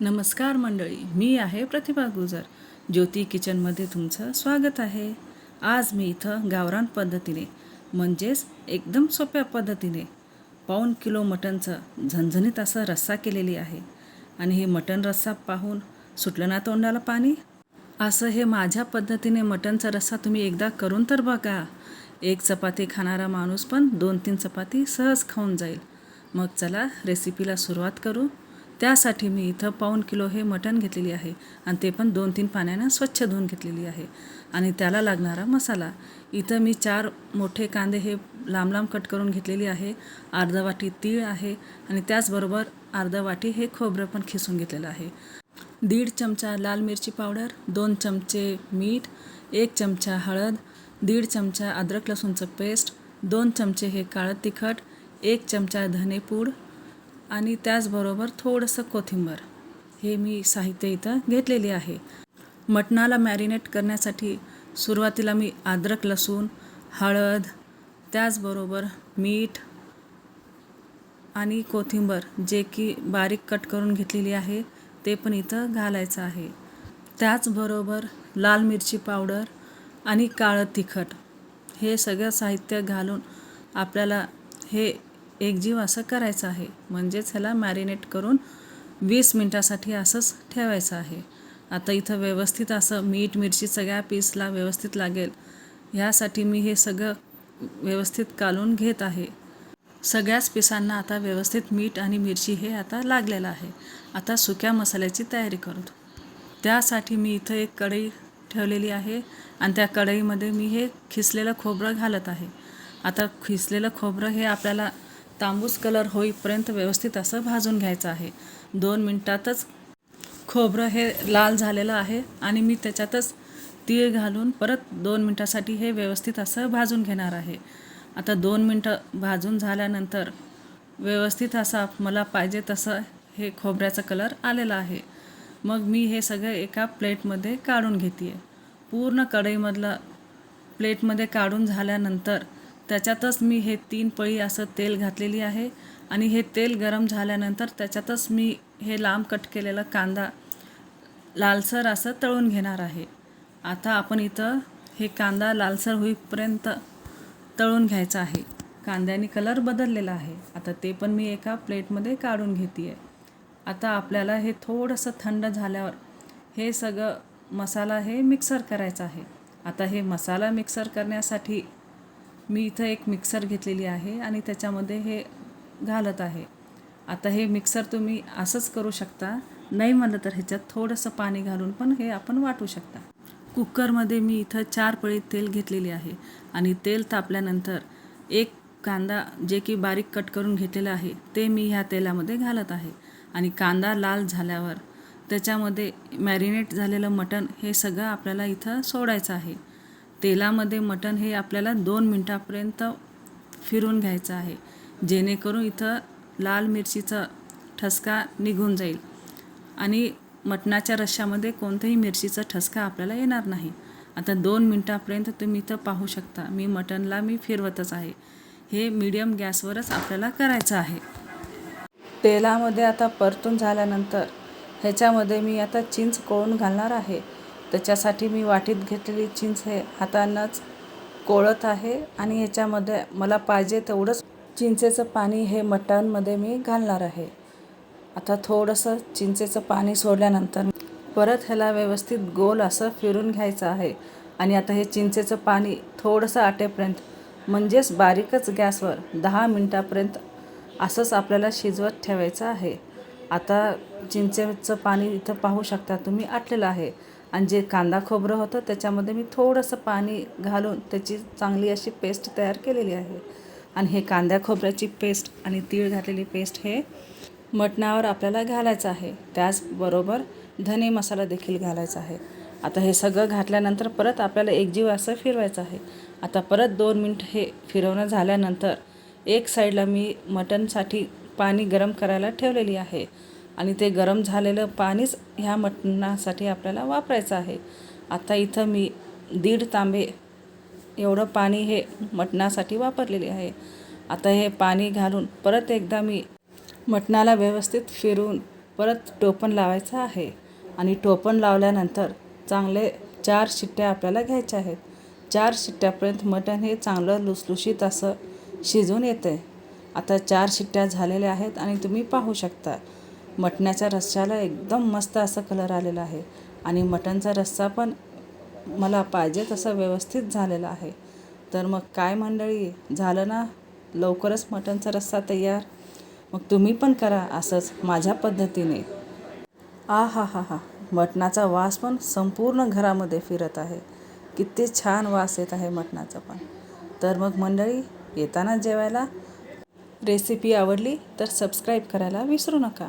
नमस्कार मंडळी मी आहे प्रतिभा गुजर. ज्योती किचनमध्ये तुमचं स्वागत आहे. आज मी इथं गावरान पद्धतीने म्हणजेच एकदम सोप्या पद्धतीने पाऊण किलो मटणचं झणझणीत असं रस्सा केलेली आहे. आणि हे मटण रस्सा पाहून सुटलं ना तोंडाला पाणी? असं हे माझ्या पद्धतीने मटणचा रस्सा तुम्ही एकदा करून तर बघा. एक चपाती खाणारा माणूस पण दोन तीन चपाती सहज खाऊन जाईल. मग चला रेसिपीला सुरुवात करू. त्यासाठी मी इथं पाऊण किलो हे मटण घेतलेली आहे आणि ते पण दोन तीन पाण्यानं स्वच्छ धुवून घेतलेली आहे. आणि त्याला लागणारा मसाला. इथं मी चार मोठे कांदे हे लांब लांब कट करून घेतलेली आहे. अर्धा वाटी तीळ आहे आणि त्याचबरोबर अर्धा वाटी हे खोबरं पण खिसून घेतलेलं आहे. दीड चमचा लाल मिरची पावडर दोन चमचे मीठ एक चमचा हळद दीड चमचा अद्रक लसूणचं पेस्ट दोन चमचे हे काळं तिखट एक चमचा धनेपूड आणि त्याचबरोबर थोडंसं कोथिंबर. हे मी साहित्य इथं घेतलेले आहे. मटणाला मॅरिनेट करण्यासाठी सुरुवातीला मी अद्रक लसूण हळद त्याचबरोबर मीठ आणि कोथिंबर जे की बारीक कट करून घेतलेली आहे ते पण इथं घालायचं आहे. त्याचबरोबर लाल मिरची पावडर आणि काळं तिखट. हे सगळं साहित्य घालून आपल्याला हे एकजीव असं करायचं आहे. म्हणजेच ह्याला मॅरिनेट करून वीस मिनटासाठी असंच ठेवायचं आहे. आता इथं व्यवस्थित असं मीठ मिरची सगळ्या पीसला व्यवस्थित लागेल. ह्यासाठी मी हे सगळं व्यवस्थित कालून घेत आहे. सगळ्याच पिसांना आता व्यवस्थित मीठ आणि मिरची हे आता लागलेलं आहे. आता सुक्या मसाल्याची तयारी करतो त्यासाठी मी इथं एक कढई ठेवलेली आहे आणि त्या कढईमध्ये मी हे खिसलेलं खोबरं घालत आहे. आता खिसलेलं खोबरं हे आपल्याला तांबूस कलर होईपर्यंत व्यवस्थित असं भाजून घ्यायचं आहे. दोन मिनटातच खोबरं हे लाल झालेलं आहे आणि मी त्याच्यातच तीळ घालून परत दोन मिनटासाठी हे व्यवस्थित असं भाजून घेणार आहे. आता दोन मिनटं भाजून झाल्यानंतर व्यवस्थित असा मला पाहिजे तसं हे खोबऱ्याचा कलर आलेला आहे. मग मी हे सगळं एका प्लेटमध्ये काढून घेते आहे पूर्ण कढईमधलं प्लेटमध्ये काढून झाल्यानंतर त्याच्यातच मी हे तीन पळी असं तेल घातलेली आहे. आणि हे तेल गरम झाल्यानंतर त्याच्यातच मी हे लांब कट केलेला कांदा लालसर असं तळून घेणार आहे. आता आपण इथं हे कांदा लालसर होईपर्यंत तळून घ्यायचा आहे. कांद्याने कलर बदललेला आहे. आता ते पण मी एका प्लेटमध्ये काढून घेते आहे आता आपल्याला हे थोडंसं थंड झाल्यावर हे सगळं मसाला हे मिक्सर करायचं आहे. आता हे मसाला मिक्सर करण्यासाठी मी इथं एक मिक्सर घेतलेली आहे आणि त्याच्यामध्ये हे घालत आहे. आता हे मिक्सर तुम्ही असंच करू शकता. नाही म्हणलं तर ह्याच्यात थोडंसं पाणी घालून पण हे आपण वाटू शकता. कुकरमध्ये मी इथं चार पळी तेल घेतलेली आहे आणि तेल तापल्यानंतर एक कांदा जे की बारीक कट करून घेतलेला आहे ते मी ह्या तेलामध्ये घालत आहे. आणि कांदा लाल झाल्यावर त्याच्यामध्ये मॅरिनेट झालेलं मटण हे सगळं आपल्याला इथं सोडायचं आहे. तेलामध्ये मटण हे आपल्याला दोन मिनटापर्यंत फिरून घ्यायचं आहे. जेणेकरून इथं लाल मिरचीचा ठसका निघून जाईल आणि मटणाच्या रश्श्यामध्ये कोणत्याही मिरचीचा ठसका आपल्याला येणार नाही. आता दोन मिनटापर्यंत तुम्ही इथं पाहू शकता मी मटणला मी फिरवतच आहे. हे मीडियम गॅसवरच आपल्याला करायचं आहे. तेलामध्ये आता परतून झाल्यानंतर ह्याच्यामध्ये मी आता चिंच कोळून घालणार आहे. त्याच्यासाठी मी वाटीत घेतलेली चिंच हे हातानंच कोळत आहे आणि ह्याच्यामध्ये मला पाहिजे तेवढंच चिंचेचं पाणी हे मटणमध्ये मी घालणार आहे. आता थोडंसं चिंचेचं पाणी सोडल्यानंतर परत ह्याला व्यवस्थित गोल असं फिरून घ्यायचं आहे. आणि आता हे चिंचेचं पाणी थोडंसं आटेपर्यंत म्हणजेच बारीकच गॅसवर दहा मिनटापर्यंत असंच आपल्याला शिजवत ठेवायचं आहे. आता चिंचेचं पाणी इथं पाहू शकता तुम्ही आटलेलं आहे. आणि जे कांदा खोबरं होतं त्याच्यामध्ये मी थोडंसं पाणी घालून त्याची चांगली अशी पेस्ट तयार केलेली आहे. आणि हे कांद्या खोबऱ्याची पेस्ट आणि तीळ घातलेली पेस्ट हे मटणावर आपल्याला घालायचं आहे. त्याचबरोबर धने मसाला देखील घालायचा आहे. आता हे सगळं घातल्यानंतर परत आपल्याला एकजीव असं फिरवायचं आहे. आता परत दोन मिनट हे फिरवणं झाल्यानंतर एक साईडला मी मटणसाठी पाणी गरम करायला ठेवलेली आहे. आणि ते गरम झालेलं पाणीच ह्या मटणासाठी आपल्याला वापरायचं आहे. आता इथं मी दीड तांबे एवढं पाणी हे मटणासाठी वापरलेले आहे. आता हे पाणी घालून परत एकदा मी मटणाला व्यवस्थित फिरून परत टोपण लावायचं आहे. आणि टोपण लावल्यानंतर चांगले चार शिट्ट्या आपल्याला घ्यायच्या आहेत. चार शिट्ट्यापर्यंत मटण हे चांगलं लुसलुशीत असं शिजून येते आता चार शिट्ट्या झालेल्या आहेत आणि तुम्ही पाहू शकता. मटणाच्या रस्स्याला एकदम मस्त असा कलर आलेला आहे. आणि मटणचा रस्सा पण मला पाहिजे तसं व्यवस्थित झालेला आहे. तर मग काय मंडळी झालं ना? लवकरच मटणचा रस्सा तयार. मग तुम्ही पण करा असंच माझ्या पद्धतीने. आ हा हा हा. मटणाचा वास पण संपूर्ण घरामध्ये फिरत आहे. किती छान वास येत आहे मटणाचा पण. तर मग मंडळी येताना जेवायला. रेसिपी आवडली तर सबस्क्राईब करायला विसरू नका.